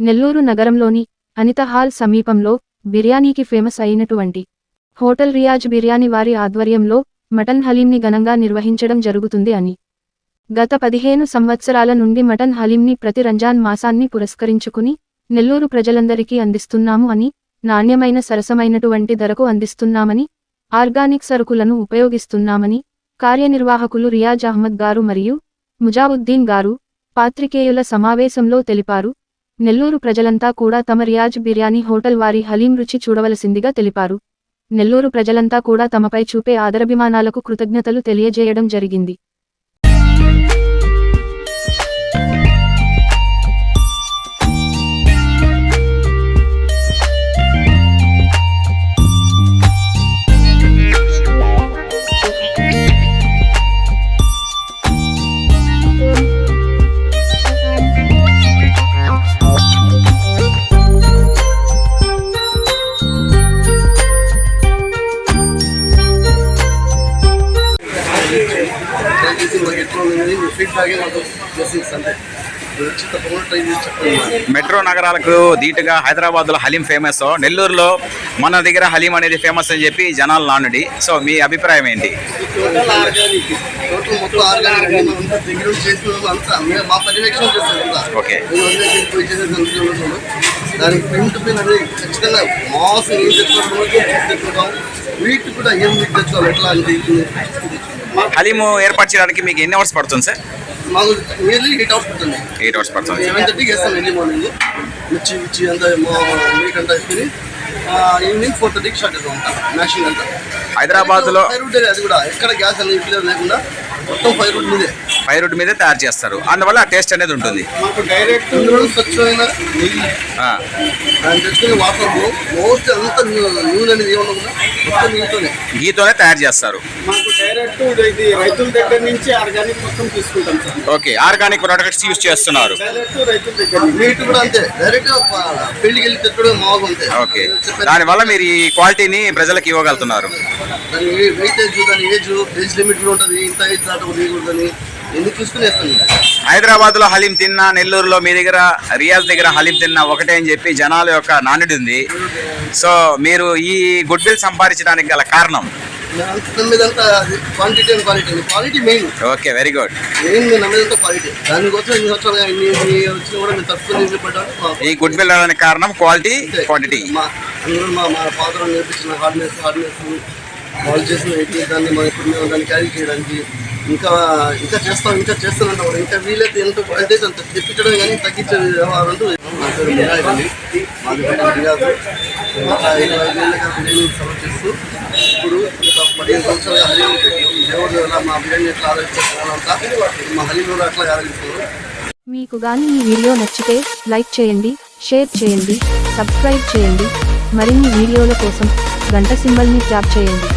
నెల్లూరు నగరంలోని అనిత హాల్ సమీపంలో బిర్యానీకి ఫేమస్ అయినటువంటి హోటల్ రియాజ్ బిర్యానీ వారి ఆధ్వర్యంలో మటన్ హలీంని ఘనంగా నిర్వహించడం జరుగుతుంది అని. గత పదిహేను సంవత్సరాల నుండి మటన్ హలీంని ప్రతి రంజాన్ మాసాన్ని పురస్కరించుకుని నెల్లూరు ప్రజలందరికీ అందిస్తున్నాము అని నాణ్యమైన సరసమైనటువంటి ధరకు అందిస్తున్నామని ఆర్గానిక్ సరుకులను ఉపయోగిస్తున్నామని కార్యనిర్వాహకులు రియాజ్ అహ్మద్ గారు మరియు ముజావుద్దీన్ గారు పాత్రికేయుల సమావేశంలో తెలిపారు. నెల్లూరు ప్రజలంతా కూడా తమ రియాజ్ బిర్యానీ హోటల్ వారి హలీం రుచి చూడవలసిందిగా తెలిపారు. నెల్లూరు ప్రజలంతా కూడా తమపై చూపే ఆదరాభిమానాలకు కృతజ్ఞతలు తెలియజేయడం జరిగింది. ఫీడ్బ్యాక్ మెట్రో నగరాలకు ధీటుగా హైదరాబాద్లో హలీం ఫేమస్. నెల్లూరులో మన దగ్గర హలీం అనేది ఫేమస్ అని చెప్పి జనాలు నానుడి. సో మీ అభిప్రాయం ఏంటి? ఓకే. దానికి ప్రింట్ పిన్ అనేది ఖచ్చితంగా మాస్ తెచ్చుకోవడం వీట్ కూడా ఏం వీట్ తెచ్చుకోవాలి ఎట్లా అంటే హలీము ఏర్పాటు చేయడానికి మీకు ఎన్ని అవర్స్ పడుతుంది సార్? మాకు నియర్లీ ఎయిట్ అవర్స్ పడుతుంది. ఎయిట్ అవర్స్ పడుతుంది. సెవెన్ థర్టీకి వేస్తాం ఎర్లీ మార్నింగ్ మిర్చి మిర్చి అంతా వేసుకుని ఈవినింగ్ ఫోర్ థర్టీకి చేస్తాం అంతా మ్యాషింగ్ అంతా. హైదరాబాద్లో ఫైవ్ రూట్ అది కూడా ఎక్కడ గ్యాస్ అనేది లేకుండా మొత్తం ఫైవ్ రూట్ మీదే. పై రోడ్డు మీదే తయారు చేస్తారు. అందువల్ల టేస్ట్ అనేది ఉంటుంది. డైరెక్ట్ స్వచ్ఛమైన ఆ, గీతోనే తయారు చేస్తారు. డైరెక్ట్ ఇది రైతుల దగ్గర నుంచి ఆర్గానిక్ మొత్తం తీసుకుంటాం sir. Okay organic products use చేస్తున్నారు. డైరెక్ట్ రైతుల దగ్గర నుంచి. మీట్ కూడా అంతే. డైరెక్ట్ పెళ్ళికి వెళ్ళి మామూలు అంతే. ఓకే. దానివల్ల మీరు ఈ క్వాలిటీని ప్రజలకు ఇవ్వగలుగుతున్నారు. దాని వెయిటేజ్ దాని ఏజ్ ఏజ్ లిమిట్ కూడా ఉంటుంది. ఇంత ఏజ్ దాటకూడదు తీయకూడదని ఎన్ని చూసుకుని వేస్తాను నేను. హైదరాబాద్లో హలీం తిన్నా నెల్లూరులో మీ దగ్గర రియాజ్ దగ్గర హలీం తిన్నా ఒకటే అని చెప్పి జనాల యొక్క నానుడి ఉంది. సో మీరు ఈ గుడ్ విల్ సంపాదించడానికి గల కారణం? నమ్మేదంతా quantity and. Quality quality main okay very good main నమ్మేదంతా quality దానికోసం ఇన్ని సంవత్సరాలు ఇన్ని ఇన్ని వచ్చినా కూడా మేము తక్కువ నిలబడ్డాను ఈ గుడ్ విల్ అనే కారణం క్వాలిటీ క్వాంటిటీ మా అందరూ మా మా ఫాదర్ నేర్పించిన హార్డ్నెస్ హార్డ్నెస్ వాళ్ళు చేసిన దాన్ని మనం ఇప్పుడు మేము దాన్ని క్యారీ చేయడానికి ఇంకా ఇంకా చేస్తాం ఇంకా చేస్తానంటే ఇంకా వీలైతే ఎంత అంత తెప్పించడం కానీ తగ్గించే వ్యవహారం అంటూ మాది ఇరవై బిర్యానీ సర్వ్ చేస్తూ ఇప్పుడు ఒక పదిహేను సంవత్సరాలుగా హలీం పెట్టాం దేవుడు మా బిర్యానీ ఎట్లా ఆలోచిస్తున్నామంతా మా హలీం కూడా అట్లా ఆలోచిస్తున్నాం మీకు గాని ఈ వీడియో నచ్చితే లైక్ చేయండి షేర్ చేయండి సబ్స్క్రైబ్ చేయండి. మరిన్ని వీడియోల కోసం గంట సింబల్ని ట్యాప్ చేయండి.